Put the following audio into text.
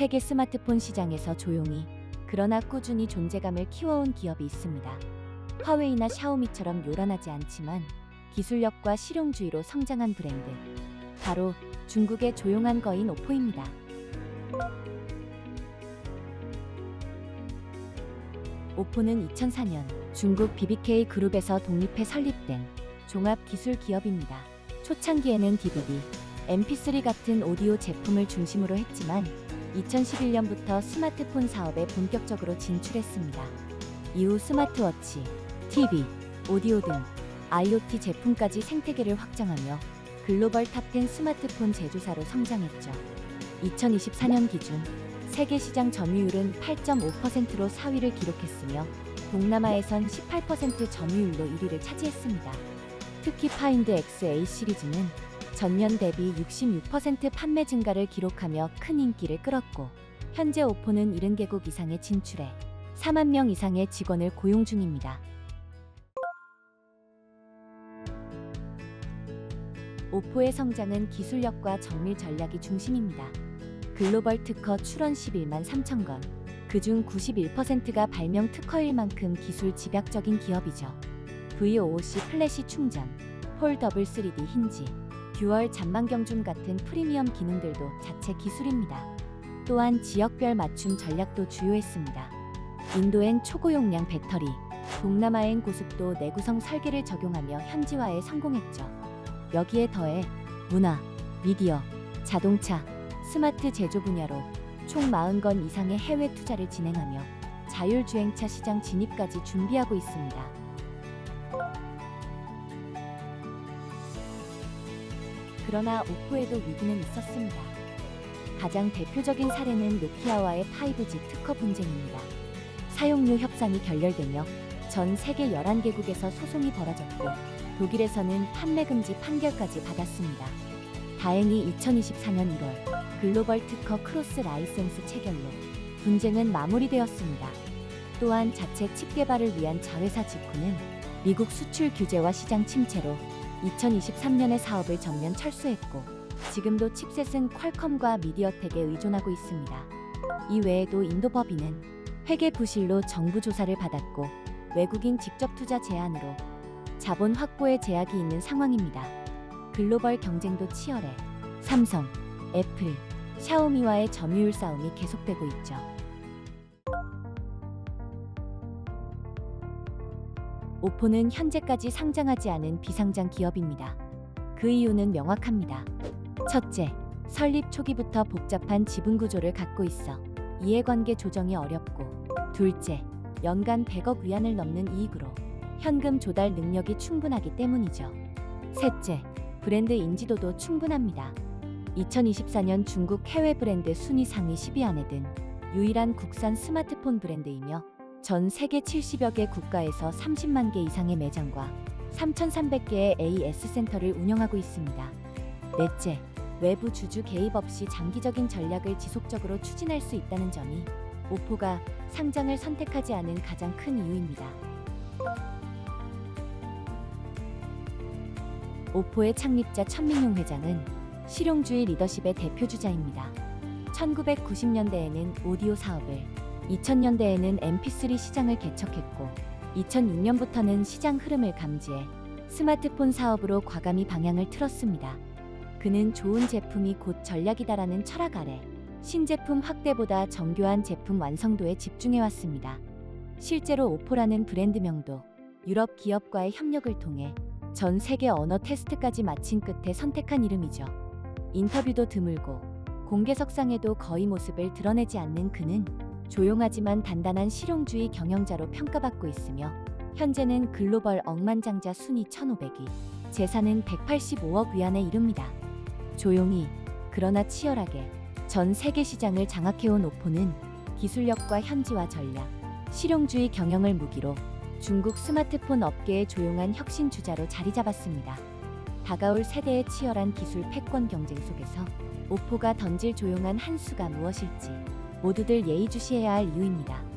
세계 스마트폰 시장에서 조용히 그러나 꾸준히 존재감을 키워온 기업이 있습니다. 화웨이나 샤오미처럼 요란하지 않지만 기술력과 실용주의로 성장한 브랜드. 바로 중국의 조용한 거인 오포입니다. 오포는 2004년 중국 BBK 그룹에서 독립해 설립된 종합 기술 기업입니다. 초창기에는 DVD, MP3 같은 오디오 제품을 중심으로 했지만 2011년부터 스마트폰 사업에 본격적으로 진출했습니다. 이후 스마트워치, TV, 오디오 등 IoT 제품까지 생태계를 확장하며 글로벌 탑10 스마트폰 제조사로 성장했죠. 2024년 기준 세계 시장 점유율은 8.5%로 4위를 기록했으며 동남아에선 18% 점유율로 1위를 차지했습니다. 특히 파인드 XA 시리즈는 전년 대비 66% 판매 증가를 기록하며 큰 인기를 끌었고 현재 오포는 70개국 이상에 진출해 4만 명 이상의 직원을 고용 중입니다. 오포의 성장은 기술력과 정밀 전략이 중심입니다. 글로벌 특허 출원 11만 3천 건, 그중 91%가 발명 특허일 만큼 기술 집약적인 기업이죠. VOC 플래시 충전, 폴 더블 3D 힌지, 듀얼 잔망경줌 같은 프리미엄 기능들도 자체 기술입니다. 또한 지역별 맞춤 전략도 주요했습니다. 인도엔 초고용량 배터리, 동남아엔 고속도 내구성 설계를 적용하며 현지화에 성공했죠. 여기에 더해 문화, 미디어, 자동차, 스마트 제조 분야로 총 40건 이상의 해외 투자를 진행하며 자율주행차 시장 진입까지 준비하고 있습니다. 그러나 오포에도 위기는 있었습니다. 가장 대표적인 사례는 노키아와의 5G 특허 분쟁입니다. 사용료 협상이 결렬되며 전 세계 11개국에서 소송이 벌어졌고 독일에서는 판매 금지 판결까지 받았습니다. 다행히 2024년 1월 글로벌 특허 크로스 라이센스 체결로 분쟁은 마무리되었습니다. 또한 자체 칩 개발을 위한 자회사 직후는 미국 수출 규제와 시장 침체로 2023년에 사업을 전면 철수했고 지금도 칩셋은 퀄컴과 미디어텍에 의존하고 있습니다. 이 외에도 인도 법인은 회계 부실로 정부 조사를 받았고 외국인 직접 투자 제한으로 자본 확보에 제약이 있는 상황입니다. 글로벌 경쟁도 치열해 삼성, 애플, 샤오미와의 점유율 싸움이 계속되고 있죠. 오포는 현재까지 상장하지 않은 비상장 기업입니다. 그 이유는 명확합니다. 첫째, 설립 초기부터 복잡한 지분 구조를 갖고 있어 이해관계 조정이 어렵고, 둘째, 연간 100억 위안을 넘는 이익으로 현금 조달 능력이 충분하기 때문이죠. 셋째, 브랜드 인지도도 충분합니다. 2024년 중국 해외 브랜드 순위 상위 10위 안에 든 유일한 국산 스마트폰 브랜드이며 전 세계 70여 개 국가에서 30만 개 이상의 매장과 3,300개의 AS 센터를 운영하고 있습니다. 넷째, 외부 주주 개입 없이 장기적인 전략을 지속적으로 추진할 수 있다는 점이 오포가 상장을 선택하지 않은 가장 큰 이유입니다. 오포의 창립자 천민용 회장은 실용주의 리더십의 대표주자입니다. 1990년대에는 오디오 사업을, 2000년대에는 MP3 시장을 개척했고, 2006년부터는 시장 흐름을 감지해 스마트폰 사업으로 과감히 방향을 틀었습니다. 그는 좋은 제품이 곧 전략이다라는 철학 아래 신제품 확대보다 정교한 제품 완성도에 집중해왔습니다. 실제로 오포라는 브랜드명도 유럽 기업과의 협력을 통해 전 세계 언어 테스트까지 마친 끝에 선택한 이름이죠. 인터뷰도 드물고 공개석상에도 거의 모습을 드러내지 않는 그는 조용하지만 단단한 실용주의 경영자로 평가받고 있으며 현재는 글로벌 억만장자 순위 1,500위, 재산은 185억 위안에 이릅니다. 조용히 그러나 치열하게 전 세계 시장을 장악해온 오포는 기술력과 현지화 전략, 실용주의 경영을 무기로 중국 스마트폰 업계의 조용한 혁신 주자로 자리 잡았습니다. 다가올 세대의 치열한 기술 패권 경쟁 속에서 오포가 던질 조용한 한 수가 무엇일지 모두들 예의주시해야 할 이유입니다.